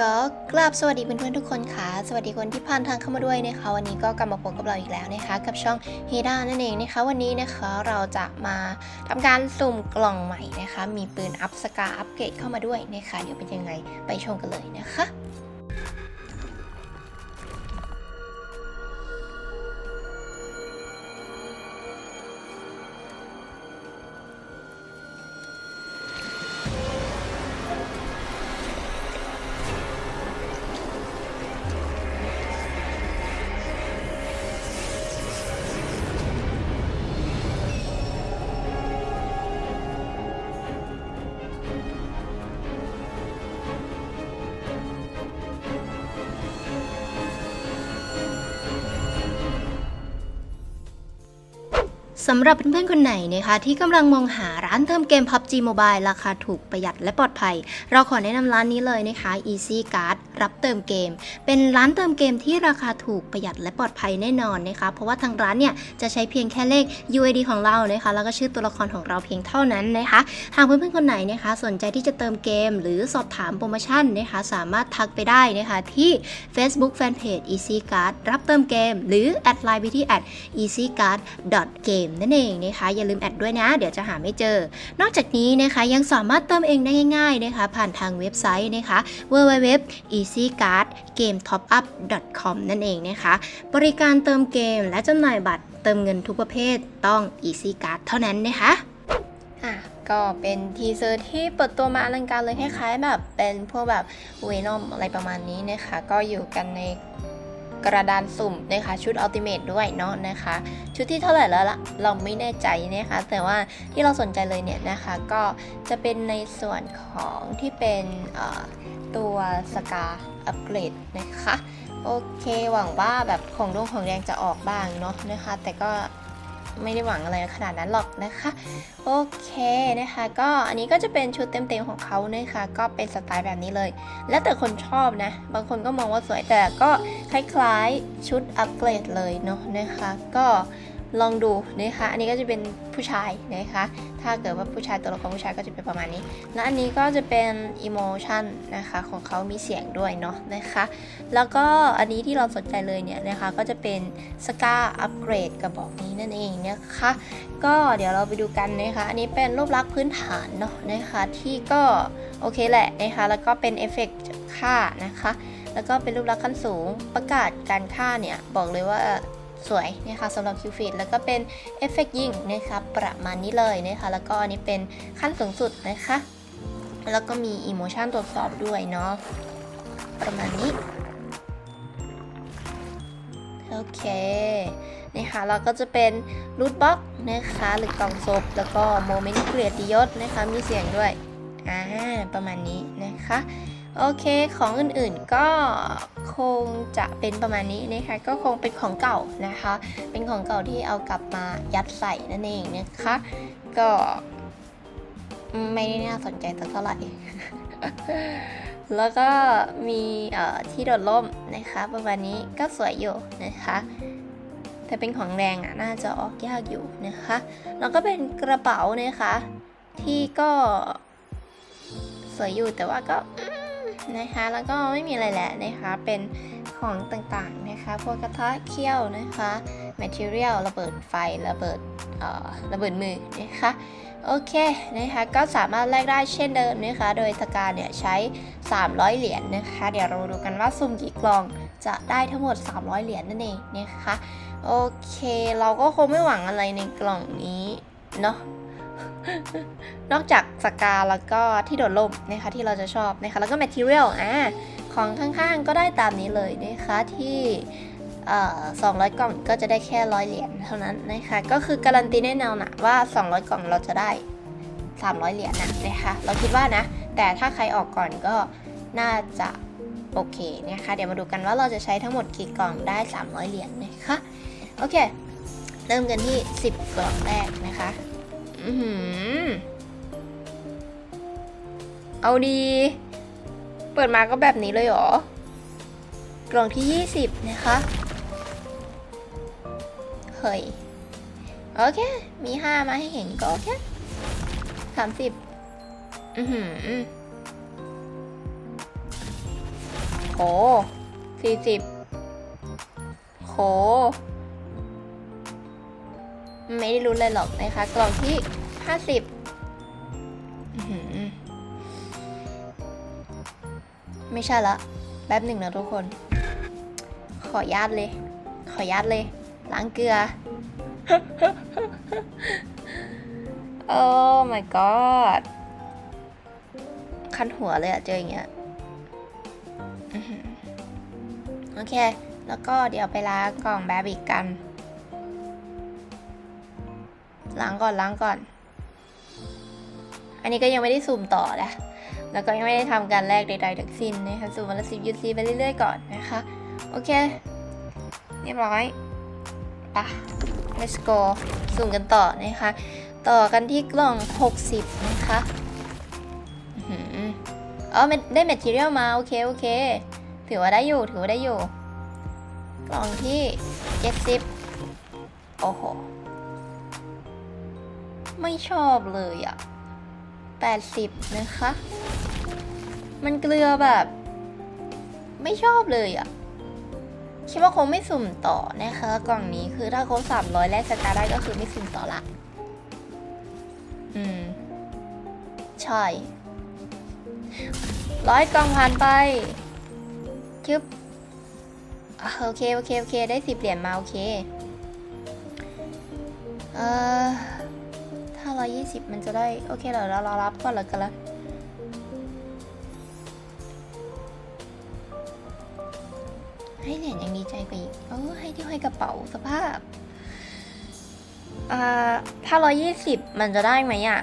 ก็กราบสวัสดีเพื่อนๆทุกคนค่ะ สวัสดีคนที่ผ่านทางเข้ามาด้วยนะคะ วันนี้ก็กลับมาพบกับเราอีกแล้วนะคะ กับช่องเฮดานั่นเองนะคะ วันนี้นะคะเราจะมาทำการสุ่มกล่องใหม่นะคะ มีปืนอัพสกาอัปเกรดเข้ามาด้วยนะคะ เดี๋ยวเป็นยังไงไปชมกันเลยนะคะำหรับเพื่อนๆคนไหนนะคะที่กำลังมองหาร้านเติมเกม PUBG Mobile ราคาถูกประหยัดและปลอดภัย เราขอแนะนำร้านนี้เลยนะคะ Easy Card รับเติมเกม เป็นร้านเติมเกมที่ราคาถูกประหยัดและปลอดภัยแน่นอนนะคะ เพราะว่าทางร้านเนี่ยจะใช้เพียงแค่เลข UID ของเรานะคะ แล้วก็ชื่อตัวละครของเราเพียงเท่านั้นนะคะ หากเพื่อนๆคนไหนนะคะ สนใจที่จะเติมเกม หรือสอบถามโปรโมชั่นนะคะ สามารถทักไปได้นะคะที่ Facebook Fanpage Easy Card รับเติมเกม หรือแอดไลน์ไปที่ easycard.game นั่นเองนะคะ อย่าลืมแอดด้วยนะ เดี๋ยวจะหาไม่เจอ นอกจากนี้นะคะยังสามารถเติมเองได้ง่ายๆนะคะ ผ่านทางเว็บไซต์นะคะ easycard.gametopup.com นั่นเองนะคะ บริการเติมเกมและจำหน่ายบัตรเติมเงินทุกประเภทต้อง Easy Card เท่านั้นนะคะอะก็เป็นทีเซอร์ที่เปิดตัวมาอลังการเลยคล้ายๆแบบเป็นพวกแบบเวนอมอะไรประมาณนี้นะคะ ก็อยู่กันใน กระดานสุ่มนะคะชุดอัลติเมทด้วยเนาะนะคะ ชุดที่เท่าไหร่แล้วล่ะเราไม่แน่ใจนะคะ แต่ว่าที่เราสนใจเลยเนี่ยนะคะก็จะเป็นในส่วนของที่เป็นตัวสกาอัปเกรดนะคะ โอเคหวังว่าแบบของดวงของแดงจะออกบ้างเนาะนะคะ แต่ก็ ไม่ได้หวังอะไรขนาดนั้นหรอกนะคะ โอเคนะคะ ก็อันนี้ก็จะเป็นชุดเต็มๆของเขานะคะ ก็เป็นสไตล์แบบนี้เลย แล้วแต่คนชอบนะ บางคนก็มองว่าสวยแต่ก็คล้ายๆชุดอัปเกรดเลยเนาะนะคะ ก็ ลองดูนะคะอันนี้ก็จะเป็นผู้ชายนะคะถ้าเกิดว่าผู้ชายตัวละครผู้ชายก็จะเป็นประมาณนี้ และอันนี้ก็จะเป็น emotion นะคะของเขามีเสียงด้วยเนาะนะคะแล้วก็อันนี้ที่เราสนใจเลยเนี่ยนะคะก็จะเป็นสกาอัปเกรดกระบอกนี้นั่นเองนะคะก็เดี๋ยวเราไปดูกันนะคะอันนี้เป็นรูปลักษณ์พื้นฐานเนาะนะคะที่ก็โอเคแหละนะคะแล้วก็เป็นเอฟเฟกต์ค่านะคะแล้วก็เป็นรูปลักษณ์ขั้นสูงประกาศการค่าเนี่ยบอกเลยว่า สวยนะคะสำหรับคิวฟิตแล้วก็เป็นเอฟเฟกต์ยิงนะคะประมาณนี้เลยนะคะแล้วก็อันนี้เป็นขั้นสูงสุดนะคะ แล้วก็มีอิโมชันตรวจสอบด้วยเนาะประมาณนี้โอเคนะคะแล้วก็จะเป็นรูทบ็อกนะคะหรือกล่องศพแล้วก็โมเมนต์เกลียดยศนะคะมีเสียงด้วยอ่าประมาณนี้นะคะ โอเคของอื่นๆก็คงจะเป็นประมาณนี้นะคะ ก็คงเป็นของเก่านะคะ เป็นของเก่าที่เอากลับมายัดใส่นั่นเองนะคะ ก็ไม่ได้น่าสนใจสักเท่าไหร่ แล้วก็มีที่โดดร่มนะคะ ประมาณนี้ก็สวยอยู่นะคะแต่เป็นของแรงอะน่าจะออกยากอยู่นะคะ แล้วก็เป็นกระเป๋านะคะ ที่ก็สวยอยู่แต่ว่าก็ นะคะ แล้วก็ไม่มีอะไรแหละนะคะ เป็นของต่างๆนะคะ พวกกระทะเขี้ยวนะคะ material ระเบิดไฟ ระเบิดเอ่อระเบิดมือนะคะ โอเคนะคะ ก็สามารถแลกได้เช่นเดิมนะคะ โดยสกาเนี่ยใช้ 300 เหรียญนะคะ เดี๋ยวเราดูกันว่าสุ่มกี่กล่องจะได้ทั้งหมด 300 เหรียญนั่นเองนะคะ โอเค เราก็คงไม่หวังอะไรในกล่องนี้เนาะ นอกจากสกาแล้วก็ที่โดดล่มนะคะที่เราจะชอบนะคะแล้วก็ material อ่าของข้างๆก็ได้ตามนี้เลยนะคะที่เอ่อ200กล่องก็จะได้แค่ร้อยเหรียญเท่านั้นนะคะก็คือการันตีแน่นอนนะว่า 200 กล่องเราจะได้ 300 เหรียญนะนะคะเราคิดว่านะ แต่ถ้าใครออกก่อนก็น่าจะโอเคนะคะเดี๋ยวมาดูกันว่าเราจะใช้ทั้งหมดกี่กล่องได้ 300 เหรียญนะคะโอเค เริ่มกันที่ 10 กล่องแรกนะคะ เอาดี เปิดมาก็แบบนี้เลยเหรอ กล่องที่ 20 นะคะ เฮ้ย โอเค มี 5 มาให้เห็นก็โอเคสามสิบอือหือโหสี่สิบโห ไม่ได้รู้เลยหรอกนะคะ กล่องที่ห้าสิบไม่ใช่ละแป๊บหนึ่งนะทุกคน ขอญาตเลย ขอญาตเลย ล้างเกลือ โอ้ my god คันหัวเลยอะเจออย่างเงี้ยโอเค แล้วก็เดี๋ยวไปล้างกล่องแบบอีกกัน ล้างก่อนล้างก่อน อันนี้ก็ยังไม่ได้ซูมต่อนะ แล้วก็ยังไม่ได้ทำการแลกใดๆทั้งสิ้นนะคะซูมวันละสิบยูซีไปเรื่อยๆก่อนนะคะ โอเค เรียบร้อยปะ let's go ซูมกันต่อนะคะ ต่อกันที่กล่อง 60 นะคะอ๋อได้ material มา โอเค โอเค ถือว่าได้อยู่ ถือว่าได้อยู่ กล่องที่ 70 โอ้โห ไม่ชอบเลยอะ80 นะคะ มันเกลือแบบ ไม่ชอบเลยอะคิดว่าคงไม่สุ่มต่อนะคะ กล่องนี้คือถ้าครบ300แลกสตาร์ได้ก็คือไม่สุ่มต่อละ อืม ใช่ร้อยกล่องผ่านไปชึบอะโอเค โอเค โอเค ได้สิบเหรียญมา โอเค เอ่อ ถ้าร้อยยี่สิบมันจะได้ โอเคเดี๋ยวเรารอรับก่อนแล้วกันละให้เหรียญยังดีใจกว่าอีกเออให้ที่ห้อยกระเป๋าสภาพอ่าถ้าร้อยยี่สิบมันจะได้ไหมอะ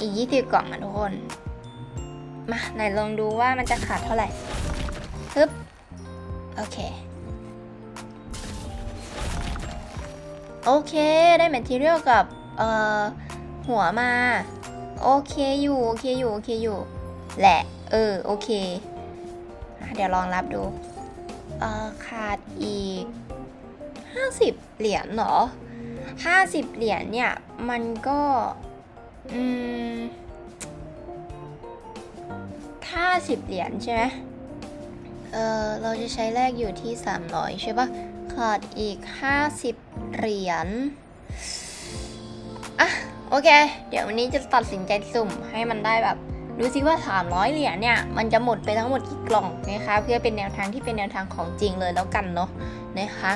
อีกยี่สิบกล่องอะทุกคน มาไหนลองดูว่ามันจะขาดเท่าไหร่ฮึบ โอเค โอเค ได้แมทเทียลกับ เอ่อ หัวมา โอเคอยู่โอเคอยู่โอเคอยู่ แหละ เออ โอเค เดี๋ยวลองรับดู เออขาดอีก 50 เหรียญเหรอ 50 เหรียญเนี่ย มันก็ อืมถ้า10 เหรียญใช่ไหมเออเราจะใช้แรกอยู่ที่ 300 ใช่ปะขาดอีก 50 เหรียญ อะ โอเค เดี๋ยววันนี้จะตัดสินใจสุ่มให้มันได้แบบดูซิว่า 300 เหรียญเนี่ย มันจะหมดไปทั้งหมดกี่กล่องนะคะ เพื่อเป็นแนวทางที่เป็นแนวทางของจริงเลยแล้วกันเนาะนะคะ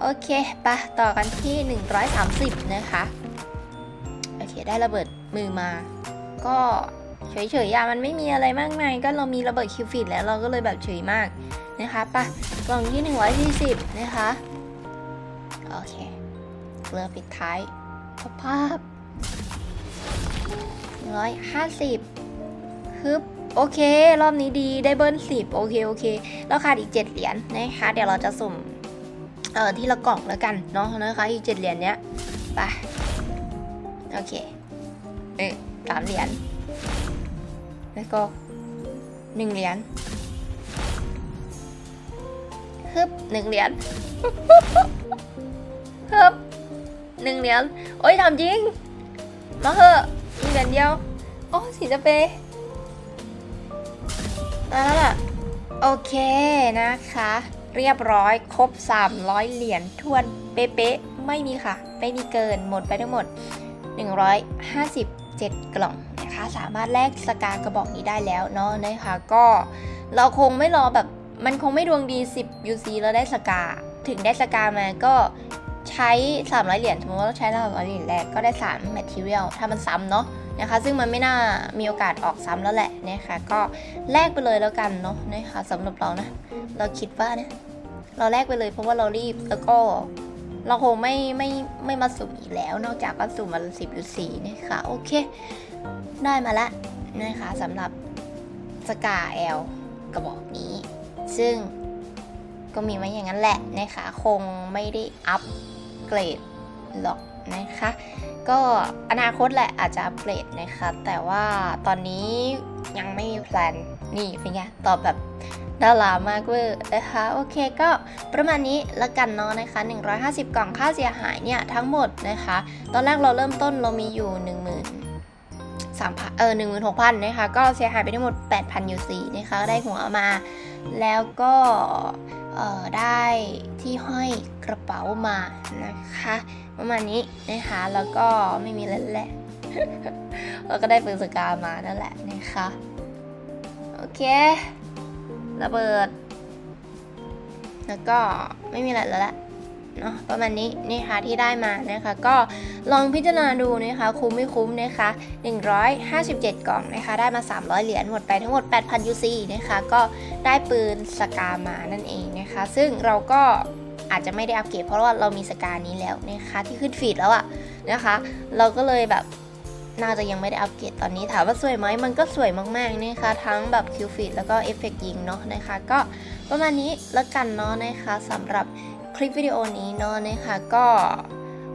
โอเคปะต่อกันที่ 130 นะคะ โอเค ได้ระเบิดมือมา ก็เฉยๆอะมันไม่มีอะไรมากมาย ก็เรามีระเบิดคิวฟิตแล้วเราก็เลยแบบเฉยมากนะคะปะกล่องที่ 140 นะคะ โอเค เกลือปิดท้ายภาพ 150ฮึบโอเค รอบนี้ดีได้เบิ้ล10โอเคโอเคแล้วขาดอีก7เหรียญนะคะเดี๋ยวเราจะสุ่มเออที่ละกล่องแล้วกันเนาะนะคะอีกเจ็ดเหรียญเนี้ยไปโอเคเอ้สามเหรียญแล้วก็หนึ่งเหรียญฮึบหนึ่งเหรียญฮึบหนึ่งเหรียญโอ้ยทำจริง มาเหอะอีเหรียญเดียว โอ้สีจะเปมาแล้วล่ะ โอเคนะคะ เรียบร้อยครบ 300 เหรียญทวนเป๊ะๆไม่มีค่ะ ไม่มีเกินหมดไปทั้งหมด 157 กล่องนะคะ สามารถแลกสกากระบอกนี้ได้แล้วเนาะนะคะ ก็เราคงไม่รอแบบมันคงไม่ดวงดี 10 UC แล้วได้สกา ถึงได้สกามาก็ ใช้ 300 เหรียญสมมติว่าเราใช้300เหรียญแรกก็ได้3 material ถ้ามันซ้ำเนาะนะคะซึ่งมันไม่น่ามีโอกาสออกซ้ำแล้วแหละนะคะก็แลกไปเลยแล้วกันเนาะนะคะสำหรับเรานะเราคิดว่านะเราแลกไปเลยเพราะว่าเรารีบแล้วก็เราคงไม่ไม่ไม่มาสุ่มอีกแล้ว นอกจากว่าสุ่มมาสิบหรือสี่นะคะโอเค ได้มาละนะคะสำหรับสกาแอลกระบอกนี้ ซึ่งก็มีไว้อย่างนั้นแหละนะคะคงไม่ได้อัป เกรดหรอกนะคะ ก็อนาคตแหละอาจจะอัปเกรดนะคะ แต่ว่าตอนนี้ยังไม่มีแพลนนี่เป็นไงตอบแบบดารามากเวอร์นะคะ โอเคก็ประมาณนี้ละกันเนาะนะคะ 150 กล่องค่าเสียหายเนี่ย ทั้งหมดนะคะ ตอนแรกเราเริ่มต้นเรามีอยู่ 1 0 0 0 0 3,000เออ16,000นะคะ ก็เสียหายไปทั้งหมด8,000 UC นะคะ ได้หัวมา แล้วก็ ได้ที่ห้อยกระเป๋ามานะคะประมาณนี้นะคะแล้วก็ไม่มีแล้วแหละแล้วก็ได้ปืนสกามานั่นแหละนะคะโอเคระเบิด แล้วก็ไม่มีอะไรแล้วแหละ เนาะประมาณนี้นะคะที่ได้มานะคะ ก็ลองพิจารณาดูนะคะคุ้มไม่คุ้มนะคะ 157 กล่องนะคะ ได้มา 300 เหรียญหมดไปทั้งหมด 8,000 UC นะคะ ก็ได้ปืนสกามานั่นเองนะคะ ซึ่งเราก็อาจจะไม่ได้อัปเกรดเพราะว่าเรามีสกานี้แล้วนะคะ ที่ขึ้นฟีดแล้วอะนะคะ เราก็เลยแบบน่าจะยังไม่ได้อัปเกรดตอนนี้ถามว่าสวยไหมมันก็สวยมากๆนะคะ ทั้งแบบคิวฟิตแล้วก็เอฟเฟกยิงเนาะนะคะ ก็ประมาณนี้แล้วกันเนาะนะคะสำหรับ คลิปวิดีโอนี้เนาะนะคะก็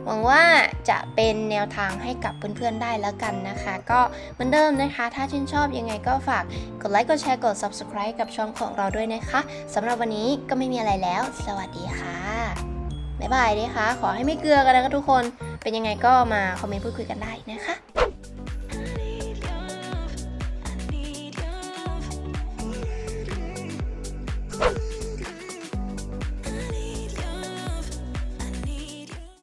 หวังว่าจะเป็นแนวทางให้กับเพื่อนๆได้แล้วกันนะคะ ก็เหมือนเดิมนะคะ ถ้าชื่นชอบยังไงก็ฝากกดไลค์กดแชร์กด subscribe กับช่องของเราด้วยนะคะสำหรับวันนี้ก็ไม่มีอะไรแล้ว สวัสดีค่ะบ๊ายบายนะคะขอให้ไม่เกลือกันนะคะทุกคนเป็นยังไงก็มาคอมเมนต์พูดคุยกันได้นะคะ